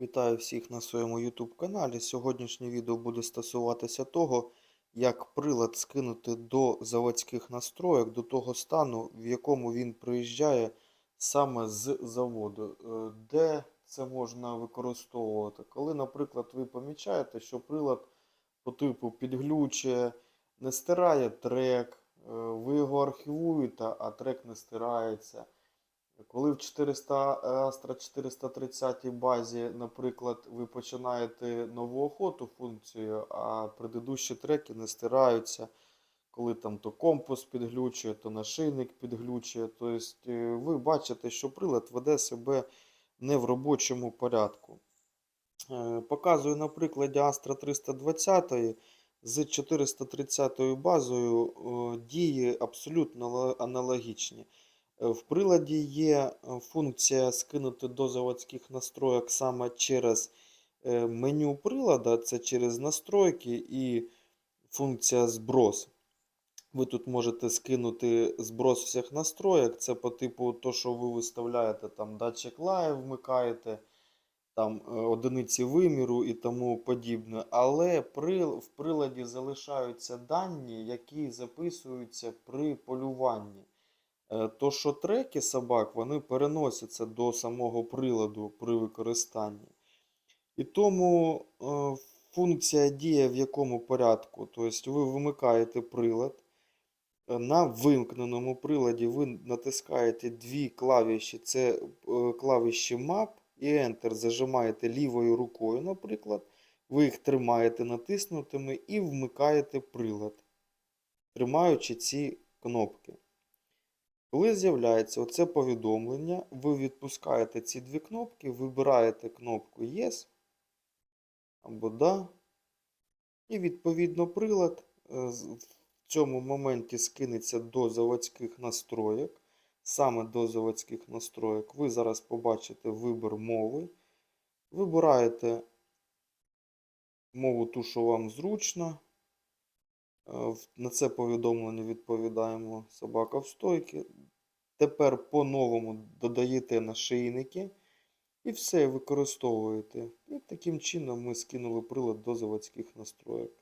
Вітаю всіх на своєму YouTube каналі. Сьогоднішнє відео буде стосуватися того, як прилад скинути до заводських настроєк, до того стану, в якому він приїжджає саме з заводу. Е, Де це можна використовувати? Коли, наприклад, ви помічаєте, що прилад по типу підглючує, не стирає трек, е, ви його архівуєте, а трек не стирається. Коли в 400 Astra 430 базі, наприклад, ви починаєте нову охоту функцію, а предыдущі треки не стираються, коли там то компас підглючує, то нашийник підглючує, тобто е, ви бачите, що прилад веде себе не в робочому порядку. Е, Показую на прикладі Astra 320 з 430 базою е, дії абсолютно аналогічні. В приладі є е, функція скинути до заводських настроєк саме через е, меню прилада, це через настройки і функція зброс. Ви тут можете скинути зброс всіх настроєк. Це по типу то, що ви виставляєте, там датчик лайв вмикаєте, там е, одиниці виміру і тому подібне. Але при, в приладі залишаються дані, які записуються при полюванні. Е, То, що треки собак, вони переносяться до самого приладу при використанні. І тому е, функція діє в якому порядку. Тобто ви вимикаєте прилад. Е, На вимкненому приладі ви натискаєте дві клавіші. Це клавіші Map і Enter. Зажимаєте лівою рукою, наприклад. Ви їх тримаєте натиснутими і вмикаєте прилад, тримаючи ці кнопки. Коли з'являється оце повідомлення, ви відпускаєте ці дві кнопки, вибираєте кнопку Yes або Да. І відповідно прилад е, в цьому моменті скинеться до заводських настроєк. Саме до заводських настроєк. Ви зараз побачите вибір мови. Вибираєте мову ту, що вам зручно. Е, На це повідомлення відповідаємо собака в стойки. Тепер по-новому додаєте нашийники і все використовуєте. І таким чином ми скинули прилад до заводських настроєк.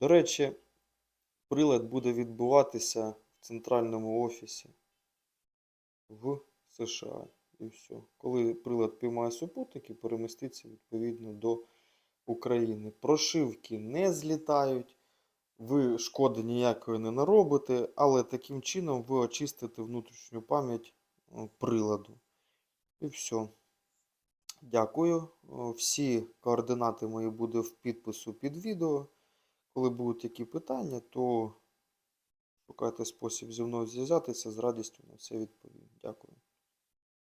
До речі, прилад буде відбуватися в центральному офісі в США. І все. Коли прилад піймає супутники, переміститься відповідно до України. Прошивки не злітають. Ви шкоди ніякої не наробите, але таким чином ви очистите внутрішню пам'ять е, приладу. І все. Дякую. Е, Всі координати мої буде в підпису під відео. Коли будуть які питання, то шукайте спосіб зі мною зв'язатися. З радістю на все відповім. Дякую.